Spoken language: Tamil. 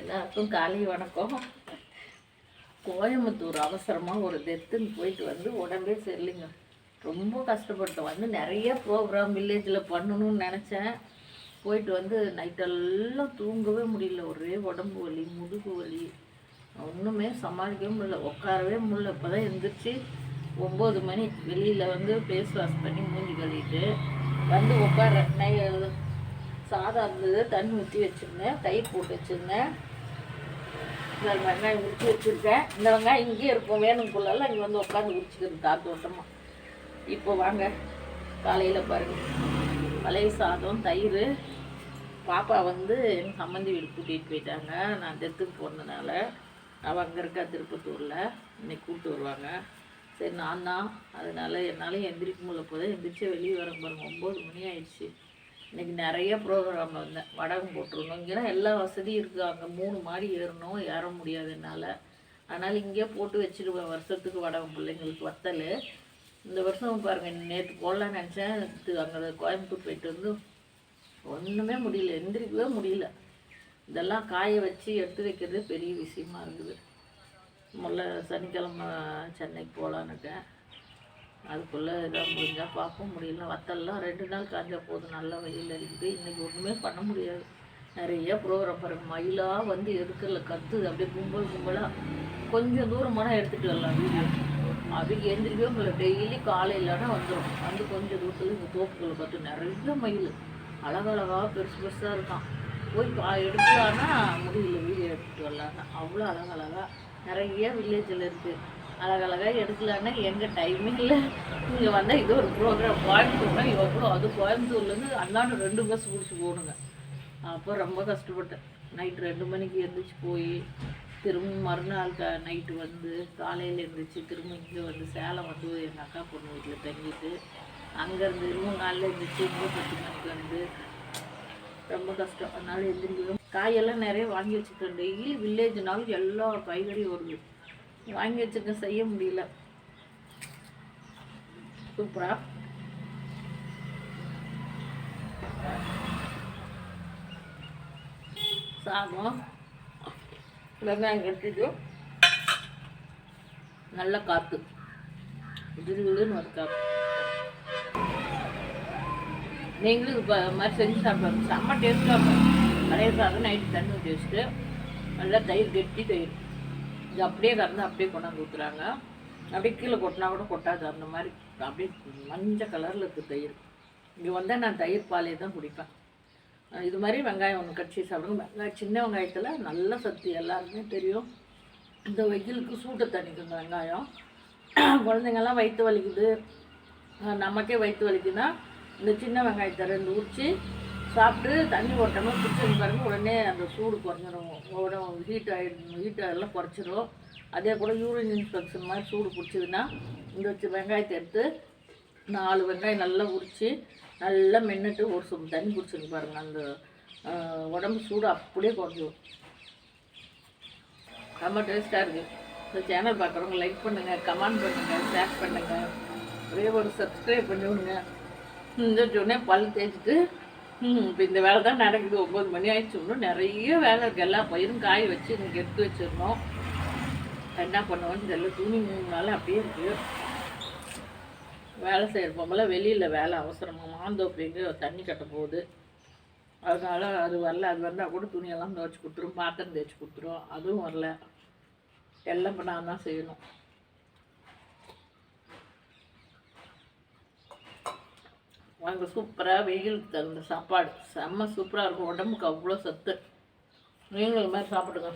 எல்லாருக்கும் காலை வணக்கம். கோயம்புத்தூர் அவசரமாக ஒரு டெத்துன்னு போயிட்டு வந்து உடம்பே சரியில்லைங்க. ரொம்ப கஷ்டப்பட்டோம் வந்து நிறைய ப்ரோக்ராம் வில்லேஜில் பண்ணணும்னு நினச்சேன். போயிட்டு வந்து நைட்டெல்லாம் தூங்கவே முடியல. ஒரே உடம்பு வலி முதுகு வலி. ஒன்றுமே சமாளிக்கவே முடியல. உட்காரவே முடியல. இப்போ தான் எழுந்திரிச்சு ஒம்பது மணி வெளியில் வந்து ஃபேஸ் வாஷ் பண்ணி மூஞ்சி கழுவிட்டு வந்து உட்கார நை சாதம் இருந்தது தண்ணி ஊற்றி வச்சுருந்தேன் தயிர் போட்டு வச்சுருந்தேன். இந்த வெங்காயம் உரிச்சு வச்சுருக்கேன். இந்த வெங்காயம் இங்கேயே இருக்கும் வேணுங்குள்ளெல்லாம் இங்கே வந்து உட்காந்து உரிச்சுக்கிறது காத்தோட்டமாக இப்போ வாங்க காலையில் பாருங்கள் பழைய சாதம் தயிர். பாப்பா வந்து எங்கள் சம்மந்தி வீடு கூட்டிகிட்டு போயிட்டாங்க. நான் டெத்துக்கு போனதுனால அவள் அங்கே இருக்கா திருப்பத்தூரில். இன்னைக்கு கூப்பிட்டு வருவாங்க. சரி நான் தான். அதனால என்னால் எந்திரிக்க முடியல போதே எந்திரிச்சு வெளியே வர பாருங்க ஒம்பது மணி ஆயிடுச்சு. இன்றைக்கி நிறைய ப்ரோக்ராம் வந்தேன் வடகம் போட்டிருந்தோம். இங்கேனா எல்லா வசதியும் இருக்குது அங்கே மூணு மாடி ஏறணும். ஏற முடியாது என்னால். அதனால் இங்கேயே போட்டு வச்சிருவேன். வருஷத்துக்கு வடகம் பிள்ளைங்களுக்கு வத்தல். இந்த வருஷம் பாருங்கள் நேற்று போடலான்னு நினச்சேன். இது அங்கே கோயம்புத்தூர் போயிட்டு வந்து ஒன்றுமே முடியல. எந்திரிக்கவே முடியல. இதெல்லாம் காய வச்சு எடுத்து வைக்கிறது பெரிய விஷயமா இருக்குது. முதல்ல சனிக்கிழமை சென்னைக்கு போகலான்னுட்டேன் அதுக்குள்ளே இதாக முடிஞ்சால் பார்க்க முடியல வத்தல்லாம் ரெண்டு நாள் காஞ்சா போதும். நல்லா வெயில் அடிக்குது இன்றைக்கி ஒன்றுமே பண்ண முடியாது. நிறைய ப்ரோக்ராம் பாருங்கள் மயிலாக வந்து எதுக்கல கத்துது. அப்படியே கும்பல் கும்பலாக கொஞ்சம் தூரமான எடுத்துகிட்டு வரலாம் வீடியோ அவங்க எந்திரிக்கவே உங்களை டெய்லி காலையிலனா வந்துடும் வந்து கொஞ்சம் தூரத்தில் இந்த தோப்புகளை பார்த்து நிறைய மயில். அழகழகாக பெருசு பெருசாக இருக்கான் போய் கா எடுக்கலான்னா முடியல. வீடியோ எடுத்துகிட்டு வரலான்னா அவ்வளோ அழகழகாக நிறைய வில்லேஜில் இருக்குது அழகழகாக எடுக்கலான்னா எங்கள் டைமே இல்லை. இங்கே வந்தால் இது ஒரு ப்ரோக்ராம் கோயம்புத்தூர்னா எவ்வளோ? அது கோயம்புத்தூர்லேருந்து அண்ணாண்டு ரெண்டு பஸ் பிடிச்சி போகணுங்க அப்போ ரொம்ப கஷ்டப்பட்டேன். நைட்டு ரெண்டு மணிக்கு எழுந்திரிச்சு போய் திரும்ப மறுநாள் க நைட்டு வந்து காலையில் எழுந்திரிச்சு திரும்ப இங்கே வந்து சேலம் வந்து எங்கள் அக்கா பொண்ணு வீட்டில் தங்கிட்டு அங்கேருந்து திரும்ப காலையில் எழுந்திரிச்சு இங்கே பத்து மணிக்கு வந்து ரொம்ப கஷ்டம். அதனால எழுந்திரிக்கவும் காயெல்லாம் நிறைய வாங்கி வச்சுருக்கேன். டெய்லி வில்லேஜ்னாலும் எல்லா காய்கறியும் வருது. வாங்கி வச்சுருக்கேன் செய்ய முடியல. சூப்பரா? சாதம் வெங்காயம் கட்டிட்டு நல்ல காற்று விடுன்னு ஒரு காற்று நீங்களும் இது மாதிரி செஞ்சு சாப்பிடுவாங்க செம்ம டேஸ்ட்டாக இருக்கும். பழைய சாதம் நைட்டு தண்ணி ஊற்றி வச்சுட்டு நல்லா தயிர் கெட்டி தயிர். இது அப்படியே கறந்து அப்படியே கொண்டாந்து ஊற்றுறாங்க அப்படியே கீழே கொட்டினா கூட கொட்டாது. அந்த மாதிரி அப்படியே மஞ்சள் கலரில் இருக்குது தயிர். இங்கே வந்தால் நான் தயிர் பாலே தான் குடிப்பேன். இது மாதிரி வெங்காயம் ஒன்று கடிச்சு சாப்பிடுங்க. வெங்காயம் சின்ன வெங்காயத்தில் நல்ல சத்து எல்லாருக்குமே தெரியும். இந்த வெயிலுக்கு சூட்டை தணிக்குங்க வெங்காயம். குழந்தைங்கெல்லாம் வயிற்று வலிக்குது. நமக்கே வயிற்று வலிக்குதுன்னா இந்த சின்ன வெங்காயத்தை ரெண்டு உரிச்சு சாப்பிட்டு தண்ணி ஓட்டணும் குடிச்சு பாருங்க உடனே அந்த சூடு குறைஞ்சிரும். உடம்பு ஹீட் ஆகிடும் ஹீட் எல்லாம் குறைச்சிரும். அதே கூட யூரின் இன்ஃபெக்ஷன் மாதிரி சூடு பிடிச்சதுன்னா இந்த வச்சு வெங்காயத்தை எடுத்து நாலு வெங்காயம் நல்லா உரித்து நல்லா மென்னுட்டு ஒரு சொம்பு தண்ணி குடிச்சுங்க பாருங்க. அந்த உடம்பு சூடு அப்படியே குறைஞ்சிடும் ரொம்ப டேஸ்ட்டாக இருக்குது இந்த சேனல் பார்க்குறவங்க லைக் பண்ணுங்கள் கமெண்ட் பண்ணுங்கள் ஷேர் பண்ணுங்கள் ஒரே ஒரு சப்ஸ்கிரைப் பண்ணி விடுங்க இந்த சொன்னே பல் தேய்ச்சிட்டு இப்போ இந்த வேலை தான் நடக்குது. ஒம்பது மணி ஆயிடுச்சு. இன்னும் நிறைய வேலை இருக்குது எல்லா பயிரும் காய வச்சு இன்றைக்கி எடுத்து வச்சிருந்தோம் என்ன பண்ணுவோம்னு தெரியல. துணி மூணு நாள் அப்படியே இருக்குது வேலை செய்கிறப்பமெல்லாம் வெளியில் வேலை அவசரமாக மாந்தோப்பிங்க தண்ணி கட்ட போகுது. அதனால அது வரல அது வந்தால் கூட துணியெல்லாம் துவைச்சி கொடுத்துரும் பாத்திரம் தேய்ச்சி கொடுத்துரும். அதுவும் வரல. எல்லாம் இப்போ நான் தான் செய்யணும். அங்கே சூப்பராக வெயிலுக்கு தகுந்த சாப்பாடு. செம்ம சூப்பராக இருக்கும். உடம்புக்கு அவ்வளோ சத்து. நீங்களும் இது மாதிரி சாப்பிடுங்க